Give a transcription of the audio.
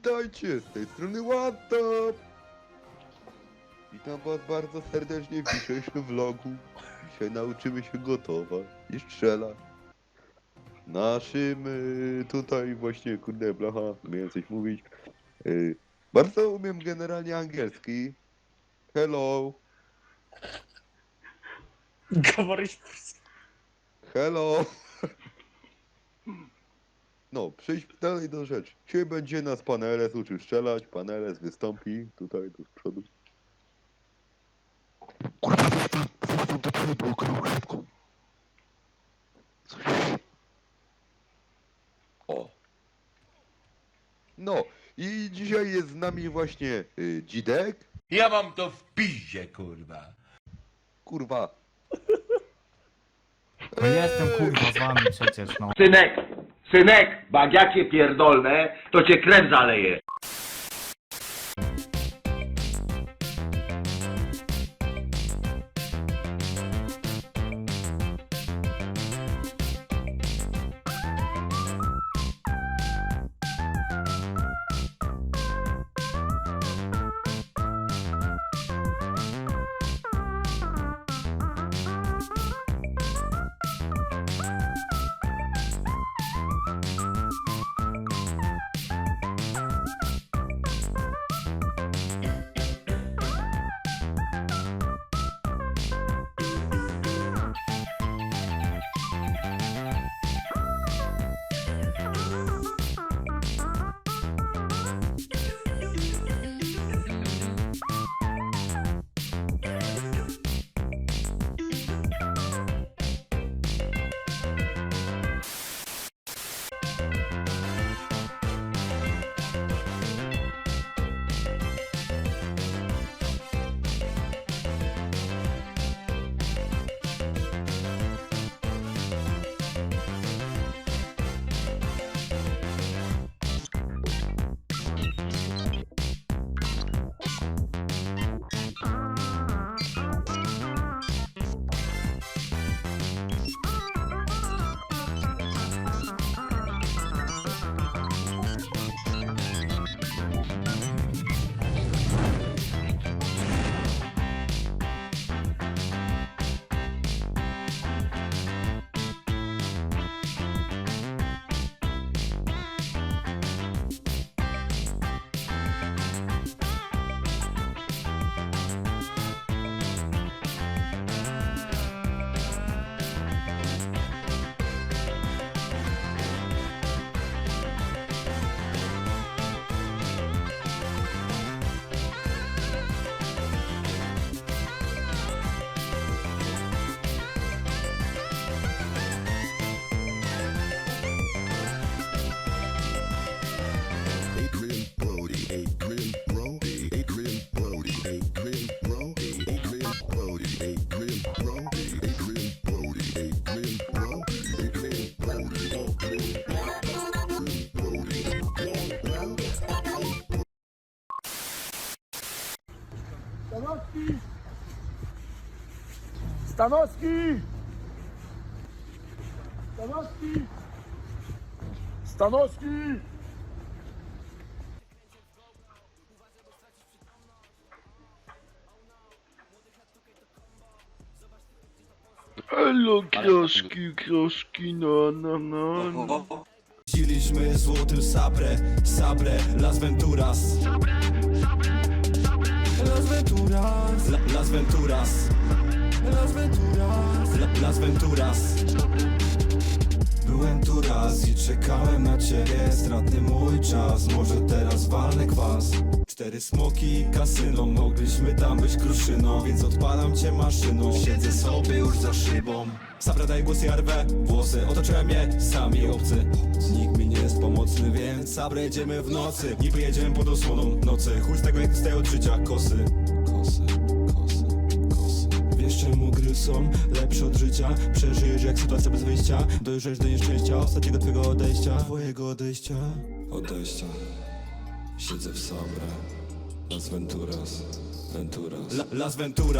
Witajcie, z tej strony Łatop! Witam was bardzo serdecznie w dzisiejszym vlogu. Dzisiaj nauczymy się gotować i strzelać. Naszym y, tutaj właśnie, kurde blacha, miałem coś mówić. Y, bardzo umiem generalnie angielski. Hello, Говоришь hello. No, przejdź dalej do rzeczy. Dzisiaj będzie nas pan Eles uczył strzelać, pan Eles wystąpi tutaj do przodu. Kurwa, zostań, zostań do przodu, krok szybko. O. No, i dzisiaj jest z nami właśnie y, Dzidek. Ja mam to w piździe, kurwa. Kurwa. No jestem kurwa z wami przecież, no. Synek, Synek, bagiacie pierdolne, to cię krew zaleje. Становский! Становский! Становский! Становский! Elo, kroszki, kroszki, no, no, no. Ziliśmy złotym sabre, sabre, Las Venturas. Las Venturas. La, Las Venturas. Las Venturas. La, Las Venturas. Byłem tu raz i czekałem na ciebie. Stratny mój czas, może teraz walnę kwas Cztery smoki i kasyno. Mogliśmy tam być kruszyną Więc odpalam cię maszyną. Siedzę sobie już za szybą. Sabra daj głos jarwę Włosy. Otoczyłem je sami obcy. Nikt mi nie jest pomocny Więc Sabra jedziemy w nocy. Niby jedziemy pod osłoną nocy. Chuj z tego jak dostaję od życia kosy. Kosy, kosy, kosy. Wiesz czemu gry są lepsze od życia? Przeżyjesz jak sytuacja bez wyjścia. Dojrzesz do nieszczęścia. Ostatniego twojego odejścia. Twojego odejścia. Odejścia Siedzę w Sabre Las Venturas. Venturas. La, Las Venturas